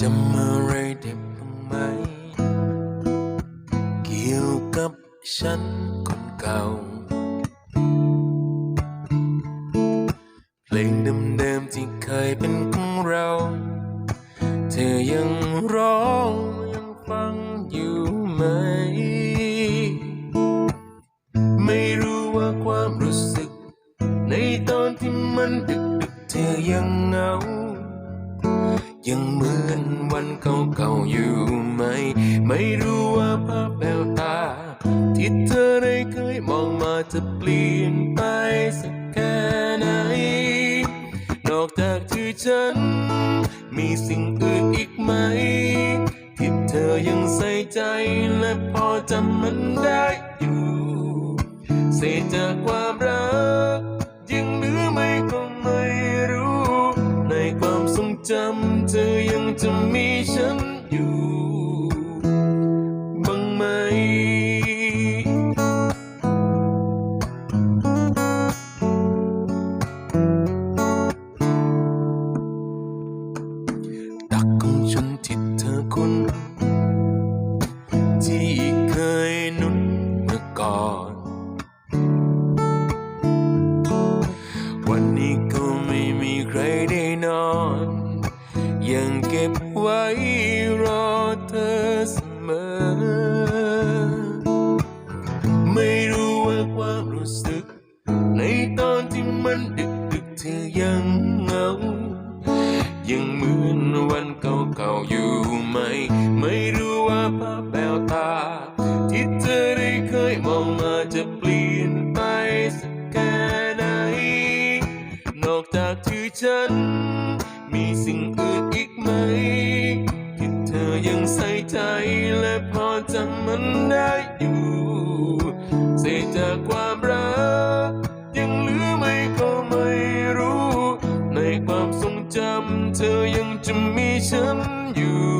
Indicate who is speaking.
Speaker 1: จำอะไรได้บ้างไหม เกี่ยวกับฉันคนเก่า เพลงเดิมๆที่เคยเป็นของเรา เธอยังร้องยังฟังอยู่ไหม ไม่รู้ว่าความรู้สึก ในตอนที่มันดึกๆเธอยังเหงา ยังเหมือนวันเก่าๆอยู่ไหม ไม่รู้ว่าภาพแววตา ที่เธอได้เคยมองมาจะเปลี่ยนไปสักแค่ไหน นอกจากที่ฉัน มีสิ่งอื่นอีกไหม ที่เธอยังใส่ใจและพอจำมันได้อยู่ เศษจากความรัก ยังเหลือไหม่ก็ไม่รู้ ในความทรงจำ ธอยังจะมีฉันอยู่บ้างไหม ตักของฉันที่เธอคุ้นที่เคยนุ่นเมื่อก่อน วันนี้ก็ไม่มีใครได้นอน ยังเก็บไว้รอเธอเสมอ ไม่รู้ว่าความรู้สึก ในตอนที่มันดึกดึกเธอยังเหงา ยังเหมือนวันเก่าๆอยู่ไหม ไม่รู้ว่าภาพแววตา ที่เธอได้เคยมองมาจะเปลี่ยนไปสักแค่ไหน นอกจากที่ฉันมีสิ่งอื่น พอจำมันได้อยู่เสียจากความรัก ยังเหลือไหมก็ไม่รู้ ในความทรงจำเธอยังจะมีฉันอยู่